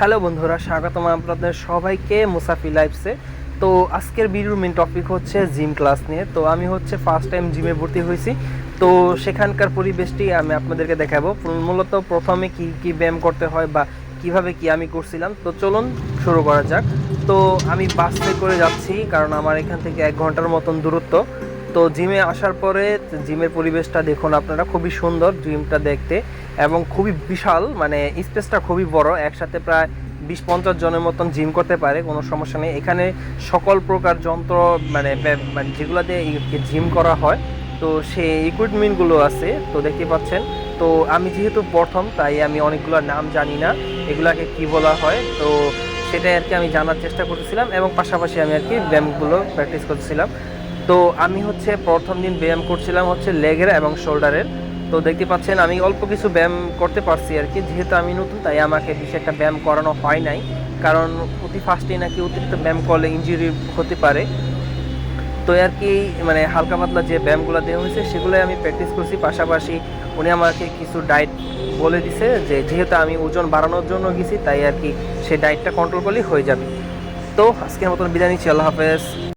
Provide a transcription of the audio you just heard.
Hello বন্ধুরা, স্বাগতম আপনাদের সবাইকে মুসাফি লাইফসে। তো আজকের ভিডিওর মেন টপিক হচ্ছে জিম ক্লাস নিয়ে। তো আমি হচ্ছে ফার্স্ট টাইম জিমে ভর্তি হয়েছি। তো সেখানকার পরিবেশটি আমি আপনাদেরকে দেখাবো। মূলত প্রথমে কি কি ব্যায়াম করতে হয় বা কীভাবে কি আমি করছিলাম। তো চলুন শুরু করা যাক। তো আমি বাসে করে যাচ্ছি, কারণ আমার এখান থেকে এক ঘণ্টার মতন দূরত্ব। তো জিমে আসার পরে জিমের পরিবেশটা দেখুন আপনারা, খুবই সুন্দর জিমটা দেখতে এবং খুবই বিশাল মানে স্পেসটা খুবই বড়, একসাথে প্রায় বিশ পঞ্চাশ জনের মতন জিম করতে পারে, কোনো সমস্যা নেই। এখানে সকল প্রকার যন্ত্র মানে মানে যেগুলোতে জিম করা হয়, তো সেই ইকুইপমেন্টগুলো আছে, তো দেখতে পাচ্ছেন। তো আমি যেহেতু প্রথম, তাই আমি অনেকগুলো নাম জানি না, এগুলাকে কি বলা হয়, তো সেটাই আর কি আমি জানার চেষ্টা করতেছিলাম এবং পাশাপাশি আমি আর কি ব্যায়ামগুলো প্র্যাকটিস করছিলাম তো আমি হচ্ছে প্রথম দিন ব্যায়াম করছিলাম হচ্ছে লেগের এবং শোল্ডারের। তো দেখতে পাচ্ছেন আমি অল্প কিছু ব্যায়াম করতে পারছি আর কি, যেহেতু আমি নতুন, তাই আমাকে বেশি একটা ব্যায়াম করানো হয় নাই। কারণ অতি ফার্স্টেই নাকি অতিরিক্ত ব্যায়াম করলে ইঞ্জুরি হতে পারে। তো আর কি মানে হালকা পাতলা যে ব্যায়ামগুলো দেওয়া হয়েছে, সেগুলোই আমি প্র্যাকটিস করছি। পাশাপাশি উনি আমাকে কিছু ডায়েট বলে দিছে যে, যেহেতু আমি ওজন বাড়ানোর জন্য গেছি, তাই আর কি সেই ডায়েটটা কন্ট্রোল করলেই হয়ে যাবে। তো আজকের মতন বিদায় নিচ্ছি, আল্লাহ হাফেজ।